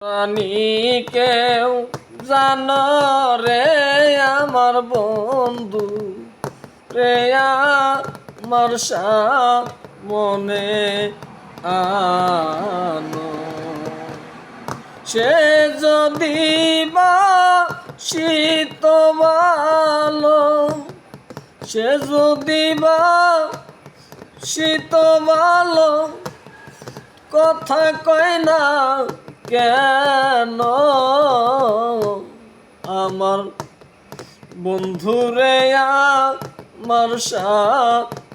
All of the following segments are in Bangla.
রানী কেউ জান রে আমার বন্ধু? রে আমার মনে আনো। সে যদি বা শীত ভালো সে যদি বা শীত ভালো কথা কয় না কেন? আমার বন্ধুরে আমার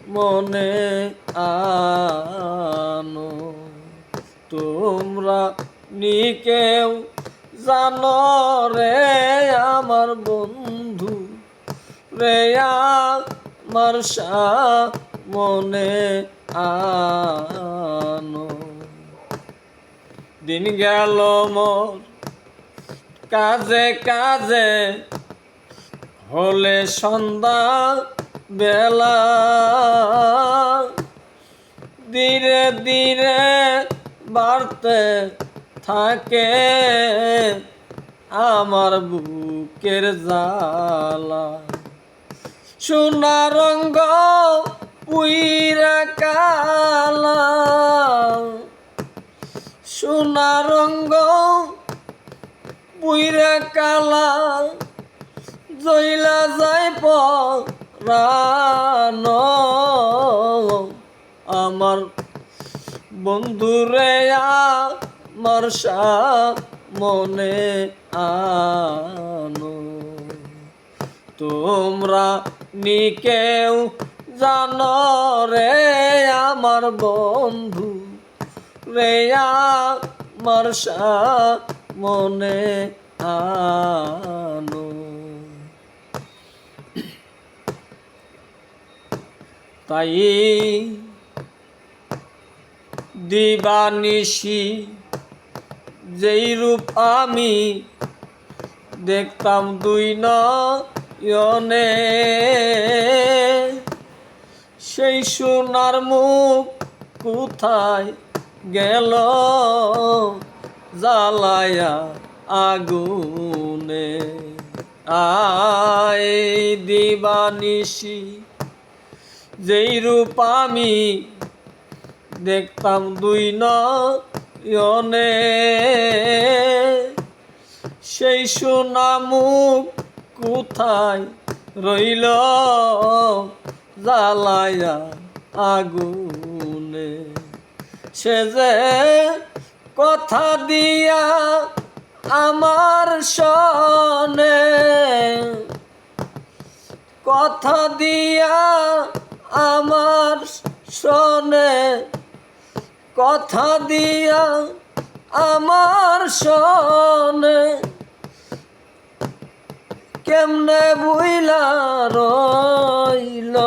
মনে আনো। তোমরা নি কেউ জানো রে আমার বন্ধু রে আমার মনে আনো। দিন গেল মোর। কাজে কাজে হলে সন্ধ্যা বেলা। ধীরে ধীরে বাড়তে থাকে আমার বুকের জালা সোনা রঙ্গ পুইরা কালা। সোনা রঙ্গ পুইরা কালা, জইলা যাই পরান। আমার বন্ধুরে আমার মনে আনো। তোমরা নি কেউ জানো রে আমার বন্ধু। রে আমার মনে আনো তাই দিবানিশি যেই রূপ আমি দেখতাম দুই নয়নে, সেই সোনার মুখ কোথায় গেল জ্বালায়া আগুনে। আয় দিবানিশি, যেই রূপ আমি দেখতাম দুই নয়নে, সেই সোনা মুখ কোথায় রইল জ্বালায়া আগুনে? সে যে কথা দিয়া আমার সনে কথা দিয়া আমার শোনে। কথা দিয়া আমার শোনে। কেমনে বুইলা রইল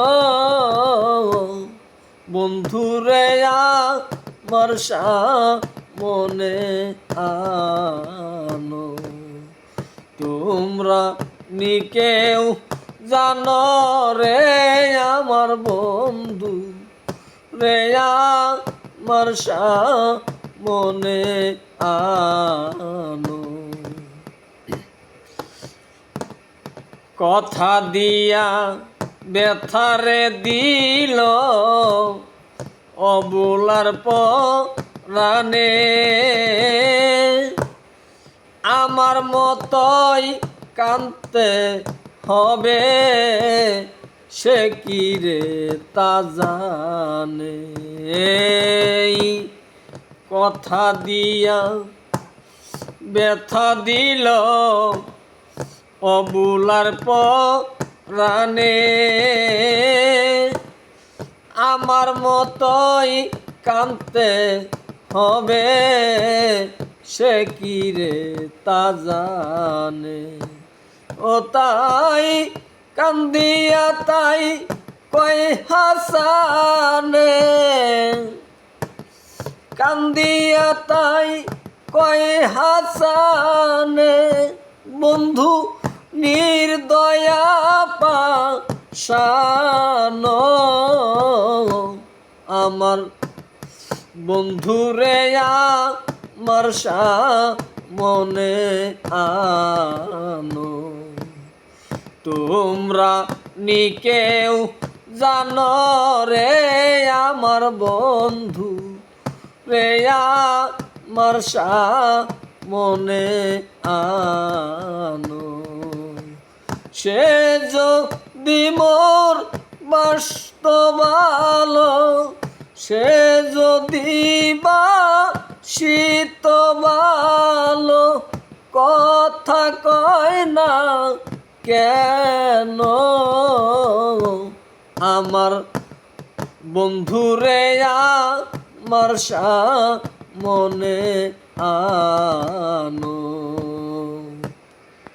বন্ধুরে আমার মনে আনো। তোমরা নিকেও জানো রে আমার বন্ধু? রে আমার মনে আনো। কথা দিয়া ব্যথারে দিল অবুলার পরানে আমার মতই কানতে হবে, সে কি রে তা জানে। কথা দিয়া ব্যথা দিল অবুলার পরানে আমার মতই কানতে হবে, সে কি রে তা জানে। ও তাই কান্দিয়া তাই কই হাসানে। কান্দিয়া তাই কই হাসানে। বন্ধু নির্দয়া পা শানো আমার বন্ধুরে আমার মনে আনো। তোমরা নিকেও জানো রে আমার বন্ধু রে আমার মনে আনো। সে যদি মোর বাস্তবালো সে যদি বা শীত ভালো কথা কয় না কেন? আমার বন্ধুরে আমার মনে আনো।